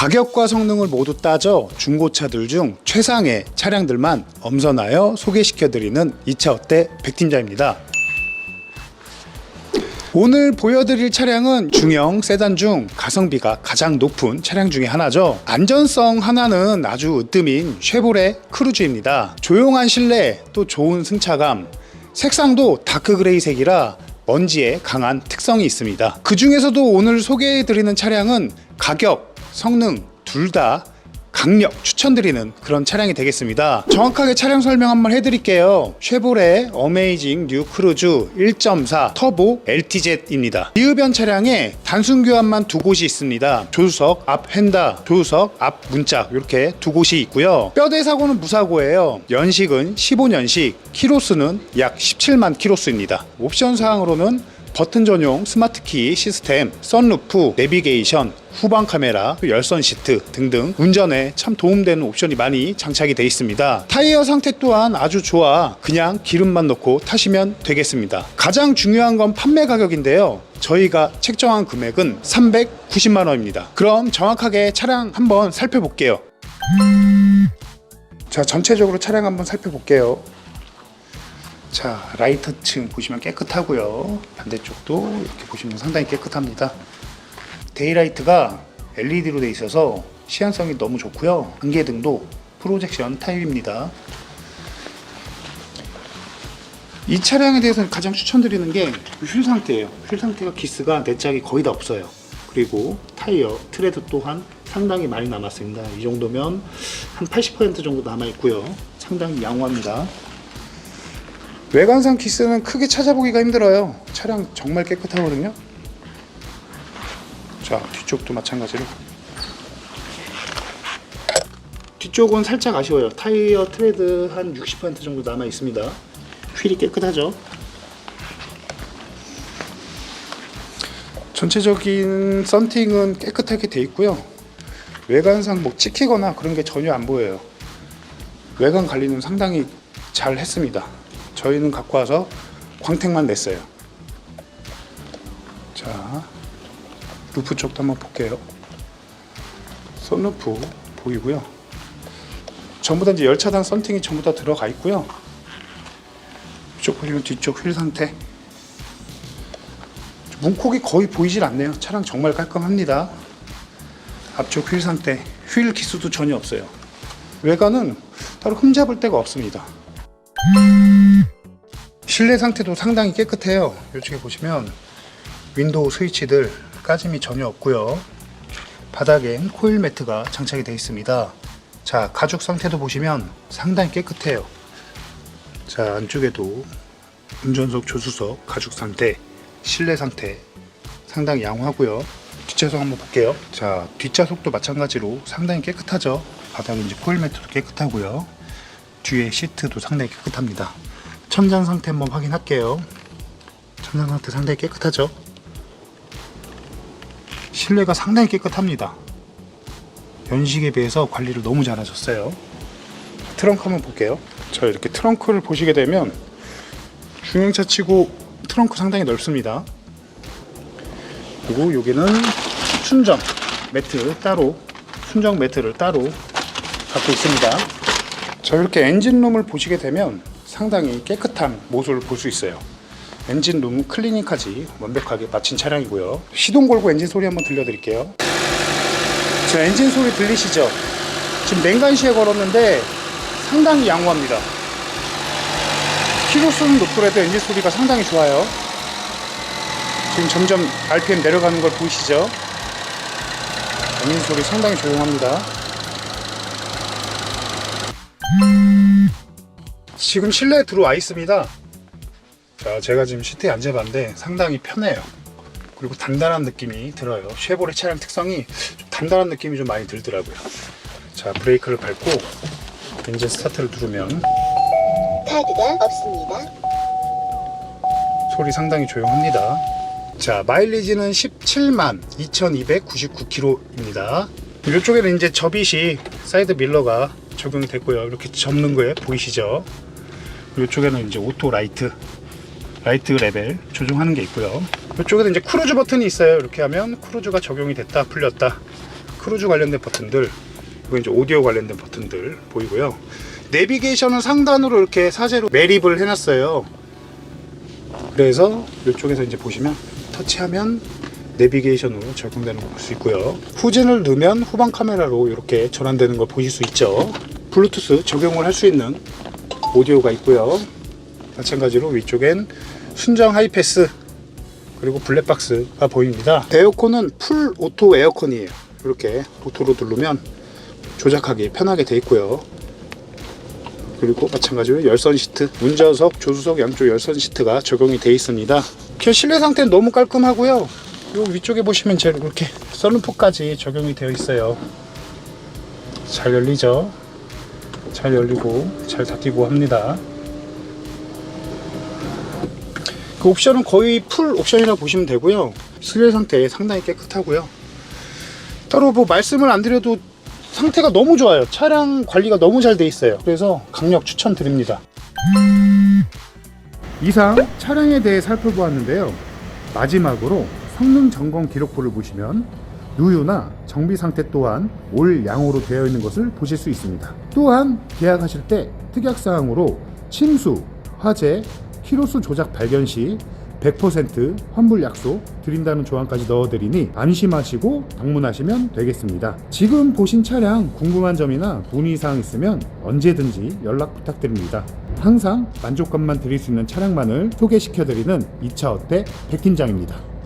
가격과 성능을 모두 따져 중고차들 중 최상의 차량들만 엄선하여 소개시켜드리는 이차 어때 백팀장입니다. 오늘 보여드릴 차량은 중형 세단 중 가성비가 가장 높은 차량 중에 하나죠. 안전성 하나는 아주 으뜸인 쉐보레 크루즈입니다. 조용한 실내 또 좋은 승차감, 색상도 다크 그레이색이라 먼지에 강한 특성이 있습니다. 그 중에서도 오늘 소개해드리는 차량은 가격, 성능 둘 다 강력 추천드리는 그런 차량이 되겠습니다. 정확하게 차량 설명 한번 해드릴게요. 쉐보레 어메이징 뉴 크루즈 1.4 터보 LTZ입니다. 리흡연 차량에 단순 교환만 두 곳이 있습니다. 조수석 앞 휀다, 조수석 앞 문짝 이렇게 두 곳이 있고요. 뼈대 사고는 무사고예요. 연식은 15년식, 키로수는 약 17만 키로수입니다. 옵션 사항으로는 버튼 전용 스마트키 시스템, 썬루프, 내비게이션, 후방 카메라, 열선 시트 등등 운전에 참 도움되는 옵션이 많이 장착이 되어 있습니다. 타이어 상태 또한 아주 좋아 그냥 기름만 넣고 타시면 되겠습니다. 가장 중요한 건 판매 가격인데요. 저희가 책정한 금액은 390만 원입니다. 그럼 정확하게 차량 한번 살펴볼게요. 자, 전체적으로 차량 한번 살펴볼게요. 자 라이터 층 보시면 깨끗하고요. 반대쪽도 이렇게 보시면 상당히 깨끗합니다. 데이라이트가 LED로 되어 있어서 시안성이 너무 좋고요. 안개등도 프로젝션 타입입니다. 이 차량에 대해서는 가장 추천드리는 게 휠 상태예요. 휠 상태가 기스가 내 짝이 거의 다 없어요. 그리고 타이어 트레드 또한 상당히 많이 남았습니다. 이 정도면 한 80% 정도 남아 있고요. 상당히 양호합니다 외관상 키스는 크게 찾아보기가 힘들어요. 차량 정말 깨끗하거든요. 자, 뒤쪽도 마찬가지로. 뒤쪽은 살짝 아쉬워요. 타이어 트레드 한 60% 정도 남아 있습니다. 휠이 깨끗하죠. 전체적인 썬팅은 깨끗하게 돼 있고요. 외관상 뭐 찍히거나 그런 게 전혀 안 보여요. 외관 관리는 상당히 잘 했습니다. 저희는 갖고 와서 광택만 냈어요. 자, 루프 쪽도 한번 볼게요. 썬루프 보이고요. 전부 다 이제 열차단 썬팅이 전부 다 들어가 있고요. 이쪽 보시면 뒤쪽 휠 상태. 문콕이 거의 보이질 않네요. 차량 정말 깔끔합니다. 앞쪽 휠 상태, 휠 기수도 전혀 없어요. 외관은 따로 흠잡을 데가 없습니다. 실내 상태도 상당히 깨끗해요. 이쪽에 보시면 윈도우 스위치들 까짐이 전혀 없고요. 바닥엔 코일 매트가 장착이 되어 있습니다. 자, 가죽 상태도 보시면 상당히 깨끗해요. 자, 안쪽에도 운전석, 조수석, 가죽 상태, 실내 상태 상당히 양호하고요. 뒷좌석 한번 볼게요. 자, 뒷좌석도 마찬가지로 상당히 깨끗하죠. 바닥은 이제 코일 매트도 깨끗하고요. 뒤에 시트도 상당히 깨끗합니다. 천장 상태 한번 확인할게요. 천장 상태 상당히 깨끗하죠? 실내가 상당히 깨끗합니다. 연식에 비해서 관리를 너무 잘 하셨어요. 트렁크 한번 볼게요. 자, 이렇게 트렁크를 보시게 되면 중형차 치고 트렁크 상당히 넓습니다. 그리고 여기는 순정 매트 따로 순정 매트를 따로 갖고 있습니다. 자 이렇게 엔진룸을 보시게 되면 상당히 깨끗한 모습을 볼 수 있어요. 엔진룸 클리닝까지 완벽하게 마친 차량이고요. 시동 걸고 엔진 소리 한번 들려드릴게요. 자 엔진 소리 들리시죠? 지금 냉간시에 걸었는데 상당히 양호합니다. 키로수는 높더라도 엔진 소리가 상당히 좋아요. 지금 점점 RPM 내려가는 걸 보이시죠? 엔진 소리 상당히 조용합니다. 지금 실내에 들어와 있습니다. 자, 제가 지금 시트에 앉아봤는데 상당히 편해요. 그리고 단단한 느낌이 들어요. 쉐보레 차량 특성이 좀 단단한 느낌이 좀 많이 들더라고요. 자, 브레이크를 밟고 엔진 스타트를 누르면 카드가 없습니다. 소리 상당히 조용합니다. 자, 마일리지는 17만 2299km입니다. 이쪽에는 이제 접이시 사이드 밀러가 적용이 됐고요. 이렇게 접는 거에 보이시죠? 이쪽에는 이제 오토 라이트, 라이트 레벨 조정하는 게 있고요. 이쪽에는 이제 크루즈 버튼이 있어요. 이렇게 하면 크루즈가 적용이 됐다, 풀렸다. 크루즈 관련된 버튼들 그리고 이제 오디오 관련된 버튼들 보이고요. 내비게이션은 상단으로 이렇게 사제로 매립을 해놨어요. 그래서 이쪽에서 이제 보시면 터치하면 내비게이션으로 적용되는 걸 볼 수 있고요. 후진을 넣으면 후방 카메라로 이렇게 전환되는 걸 보실 수 있죠. 블루투스 적용을 할 수 있는 오디오가 있고요. 마찬가지로 위쪽엔 순정 하이패스 그리고 블랙박스가 보입니다. 에어컨은 풀 오토 에어컨이에요. 이렇게 오토로 누르면 조작하기 편하게 돼 있고요. 그리고 마찬가지로 열선 시트, 운전석, 조수석 양쪽 열선 시트가 적용이 돼 있습니다. 그 실내 상태는 너무 깔끔하고요. 요 위쪽에 보시면 제 이렇게 썬루프까지 적용이 되어 있어요. 잘 열리죠? 잘 열리고 잘 닫히고 합니다. 그 옵션은 거의 풀 옵션이라고 보시면 되고요. 실내 상태 상당히 깨끗하고요. 따로 뭐 말씀을 안 드려도 상태가 너무 좋아요. 차량 관리가 너무 잘 돼 있어요. 그래서 강력 추천드립니다. 이상 차량에 대해 살펴보았는데요. 마지막으로 성능 점검 기록부를 보시면 누유나 정비 상태 또한 올 양호로 되어 있는 것을 보실 수 있습니다. 또한 계약하실 때 특약 사항으로 침수, 화재, 키로수 조작 발견 시 100% 환불 약속 드린다는 조항까지 넣어드리니 안심하시고 방문하시면 되겠습니다. 지금 보신 차량 궁금한 점이나 문의사항 있으면 언제든지 연락 부탁드립니다. 항상 만족감만 드릴 수 있는 차량만을 소개시켜드리는 이차 어때 백팀장입니다.